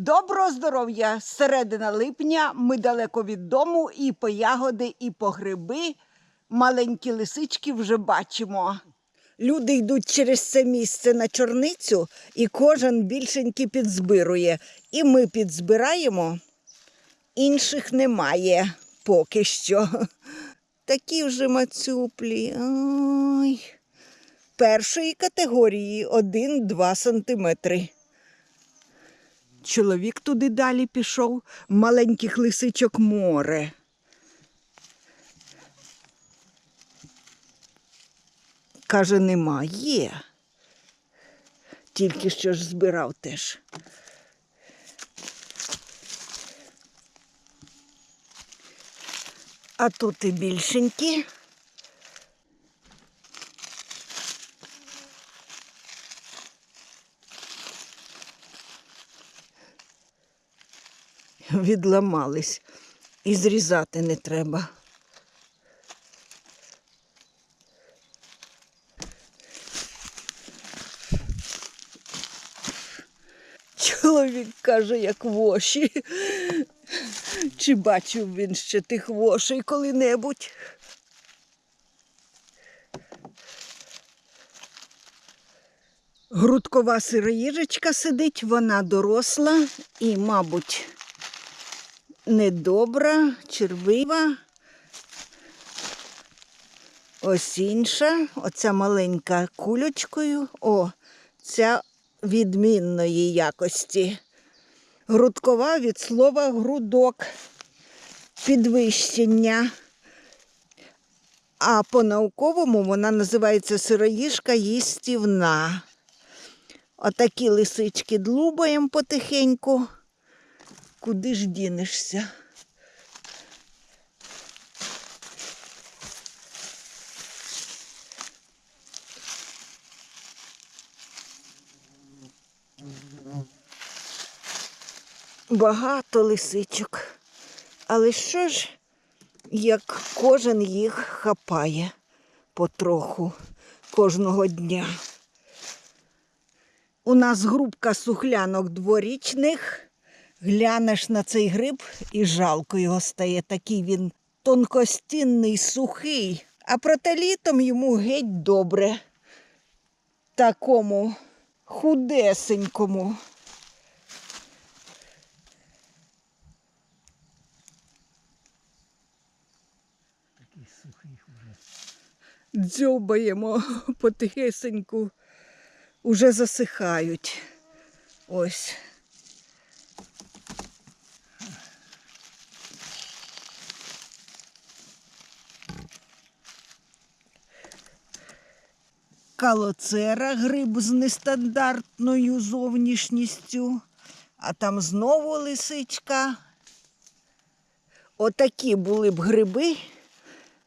Доброго здоров'я! Середина липня. Ми далеко від дому і по ягоди, і по гриби. Маленькі лисички вже бачимо. Люди йдуть через це місце на чорницю, і кожен більшенький підзбирує. І ми підзбираємо, інших немає поки що. Такі вже мацюплі. Ой. Першої категорії 1-2 сантиметри. Чоловік туди далі пішов, маленьких лисичок море. Каже, нема, є. Тільки що ж збирав теж. А тут і більшенькі. Відламались. І зрізати не треба. Чоловік каже, як воші. Чи бачив він ще тих вошей коли-небудь? Грудкова сироїжечка сидить, вона доросла і, мабуть, недобра, червива. Ось інша, оця маленька кульочкою. О, ця відмінної якості. Грудкова від слова грудок, підвищення. А по-науковому вона називається сироїжка їстівна. Отакі лисички длубаємо потихеньку. Куди ж дінешся? Багато лисичок. Але що ж, як кожен їх хапає потроху кожного дня. У нас групка сухлянок дворічних. Глянеш на цей гриб і жалко його стає. Такий він тонкостінний, сухий, а проте літом йому геть добре. Такому худесенькому. Дзьобаємо потихесеньку, уже засихають. Ось. Калоцера гриб з нестандартною зовнішністю, а там знову лисичка. Отакі були б гриби,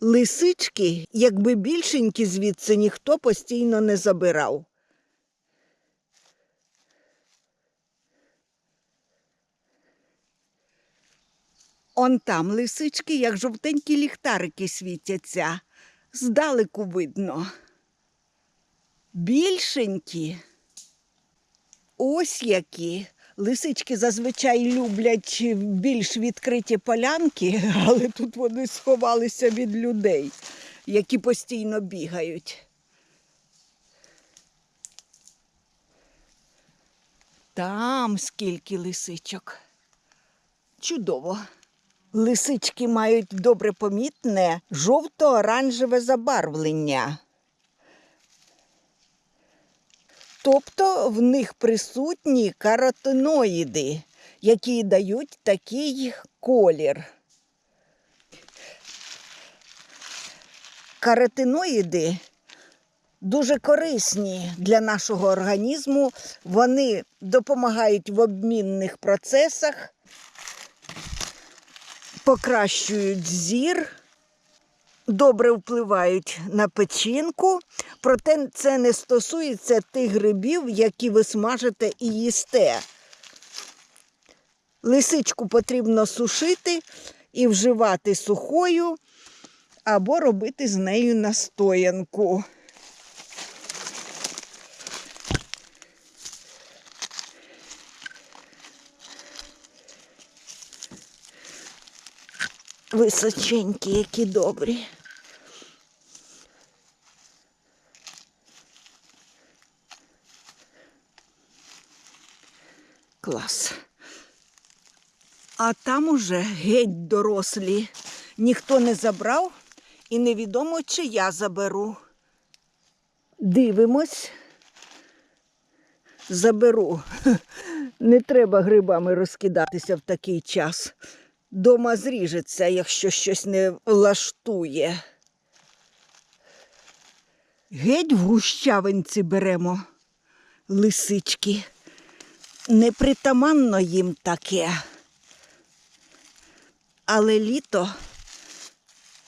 лисички, якби більшенькі звідси ніхто постійно не забирав. Он там лисички, як жовтенькі ліхтарики світяться. Здалеку видно. Більшенькі. Ось які. Лисички зазвичай люблять більш відкриті полянки, але тут вони сховалися від людей, які постійно бігають. Там скільки лисичок. Чудово. Лисички мають добре помітне жовто-оранжеве забарвлення. Тобто в них присутні каротиноїди, які дають такий колір. Каротиноїди дуже корисні для нашого організму. Вони допомагають в обмінних процесах, покращують зір добре впливають на печінку, проте це не стосується тих грибів, які ви смажите і їсте. Лисичку потрібно сушити і вживати сухою або робити з нею настоянку. Височенькі, які добрі. Клас. А там уже геть дорослі. Ніхто не забрав і невідомо, чи я заберу. Дивимось. Заберу. Не треба грибами розкидатися в такий час. Дома зріжеться, якщо щось не влаштує. Геть в гущавинці беремо лисички. Непритаманно їм таке. Але літо,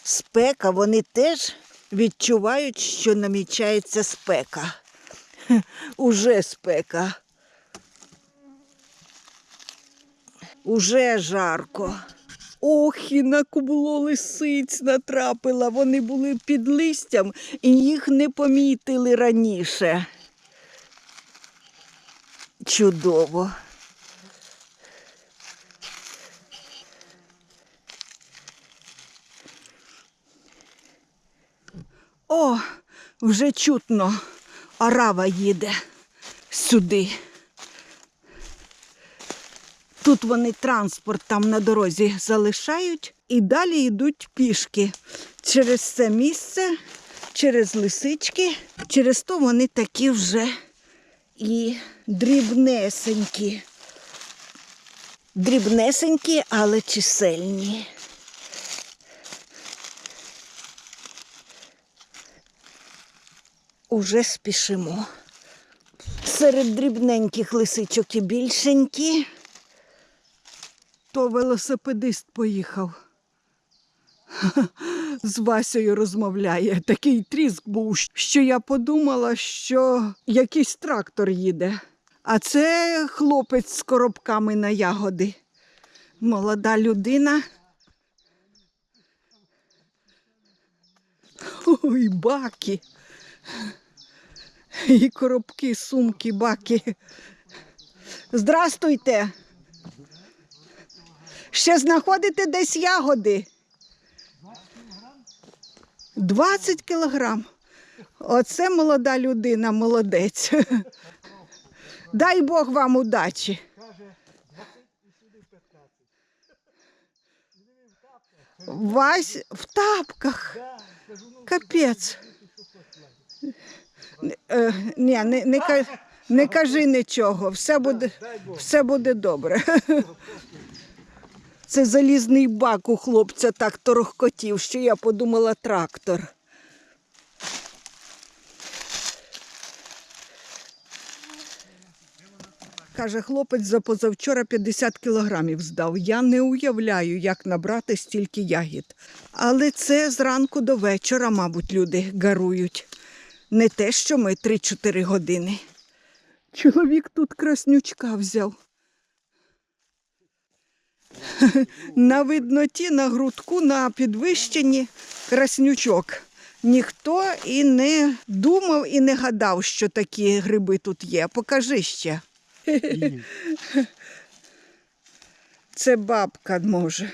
спека, вони теж відчувають, що намічається спека. Уже спека. Уже жарко. Ох, і на кубло лисиць натрапила. Вони були під листям і їх не помітили раніше. Чудово. О, вже чутно. Орава їде сюди. Тут вони транспорт там на дорозі залишають і далі йдуть пішки через це місце, через лисички. Через то вони такі вже і дрібнесенькі. Дрібнесенькі, але чисельні. Уже спішимо. Серед дрібненьких лисичок і більшенькі. То велосипедист поїхав. З Васею розмовляє. Такий тріск був, що я подумала, що якийсь трактор їде. А це хлопець з коробками на ягоди. Молода людина. Ой, баки. І коробки, сумки, баки. Здрастуйте. Ще знаходите десь ягоди? 20 кілограм. Оце молода людина, молодець. Дай Бог вам удачі. Вась в тапках. Капець. Е, Ні, не, не, не кажи нічого, все буде, все буде добре. Це залізний бак у хлопця так торохкотів, що я подумала трактор. Каже, хлопець за позавчора 50 кілограмів здав. Я не уявляю, як набрати стільки ягід. Але це зранку до вечора, мабуть, люди гарують. Не те, що ми 3-4 години. Чоловік тут краснючка взяв. На видноті, на грудку, на підвищенні краснючок. Ніхто і не думав, і не гадав, що такі гриби тут є. Покажи ще. Це бабка може.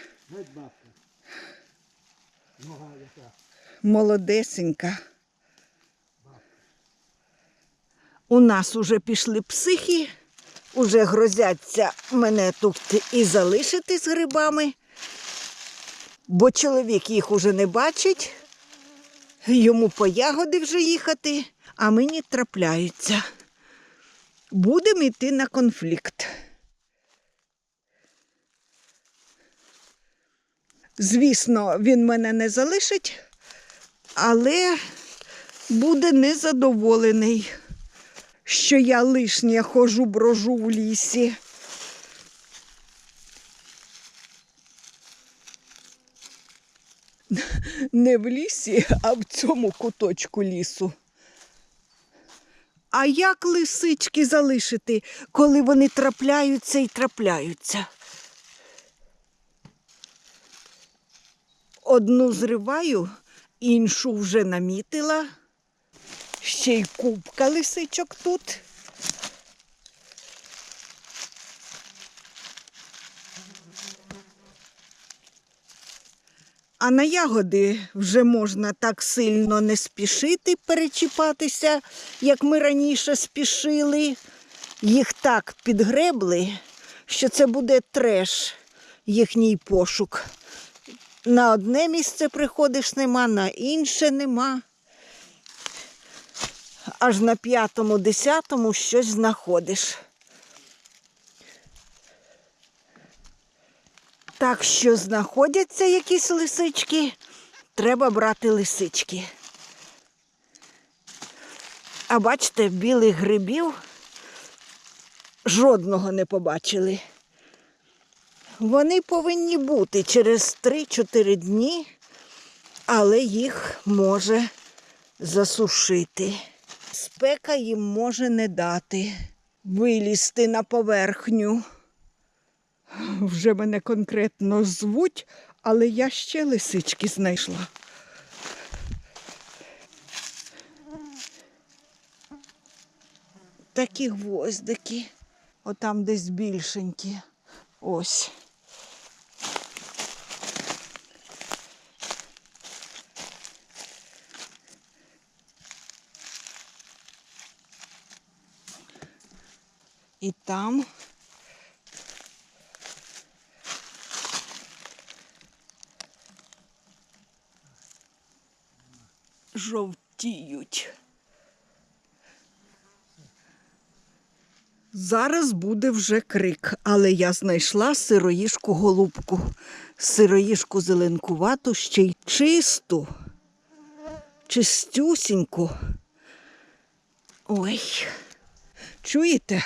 Молодесенька. У нас уже пішли психи, уже грозяться мене тут і залишити з грибами, бо чоловік їх уже не бачить, йому по ягоди вже їхати, а мені трапляються. Будемо йти на конфлікт. Звісно, він мене не залишить, але буде незадоволений, що я лишня хожу брожу в лісі. Не в лісі, а в цьому куточку лісу. А як лисички залишити, коли вони трапляються і трапляються? Одну зриваю, іншу вже намітила. Ще й купка лисичок тут. А на ягоди вже можна так сильно не спішити перечіпатися, як ми раніше спішили. Їх так підгребли, що це буде треш, їхній пошук. На одне місце приходиш нема, на інше нема. Аж на п'ятому, десятому щось знаходиш. Так що знаходяться якісь лисички, треба брати лисички. А бачите, білих грибів жодного не побачили. Вони повинні бути через 3-4 дні, але їх може засушити. Спека їм може не дати вилізти на поверхню. Вже мене конкретно звуть, але я ще лисички знайшла. Такі гвоздики, отам десь більшенькі. Ось. І там жовтіють. Зараз буде вже крик, але я знайшла сироїшку голубку. Сироїшку зеленкувату, ще й чисту, чистюсіньку. Ой, чуєте?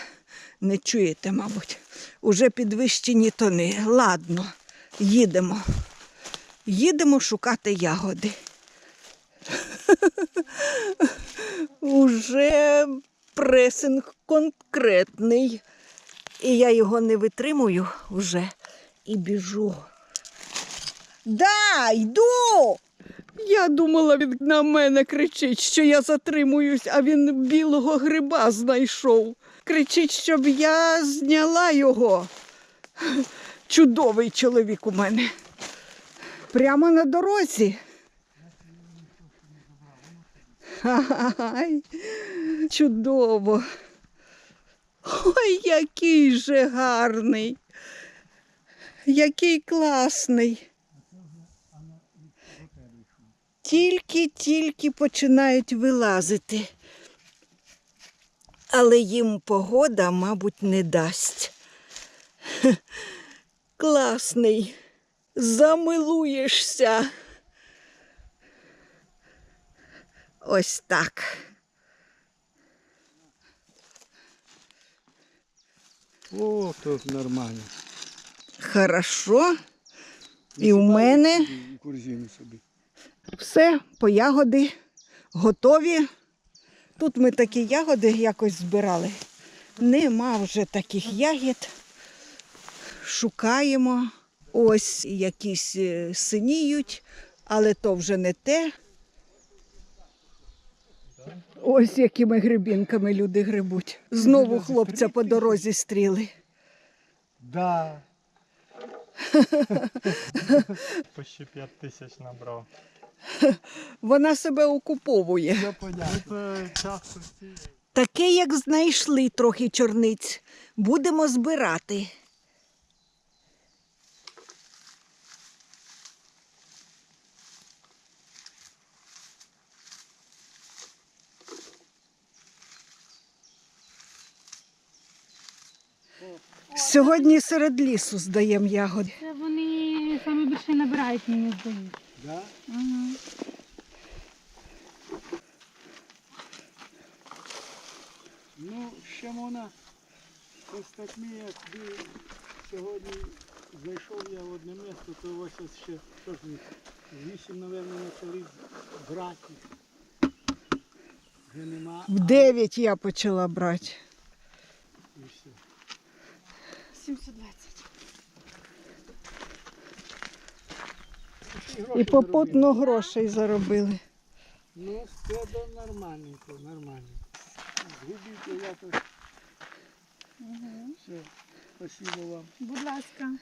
Не чуєте, мабуть. Уже підвищені тони. Ладно, їдемо. Їдемо шукати ягоди. Уже пресинг конкретний. І я його не витримую вже і біжу. Да, йду. Я думала, він на мене кричить, що я затримуюсь, а він білого гриба знайшов. Кричить, щоб я зняла його. Чудовий чоловік у мене. Прямо на дорозі. Ай, чудово. Ой, який же гарний. Який класний. Тільки-тільки починають вилазити. Але їм погода, мабуть, не дасть. Класний. Замилуєшся. Ось так. О, то нормально. Хорошо. І в мене Корзину собі. все по ягоди готові. Тут ми такі ягоди якось збирали. Нема вже таких ягід. Шукаємо. Ось якісь е, синіють, але то вже не те. Ось якими грибінками люди грибуть. Знову хлопця по дорозі стріли. Да. Почти 5 тисяч набрав. Вона себе окуповує. Таке, як знайшли трохи чорниць, будемо збирати. Сьогодні серед лісу здаємо ягоди. Це вони саме більше набирають, мені здається. Да? Ага. Ну, ще можна ось так якби сьогодні зайшов я в одне місце, то ось ось ще що ж мені, вісім, мабуть, почали брати. Вже нема. В дев'ять я почала брати. І все. 720. І попутно грошей заробили. Ну, з нормальненько, нормальненько, нормально. я тут. Угу. Все, спасибо вам. Будь ласка.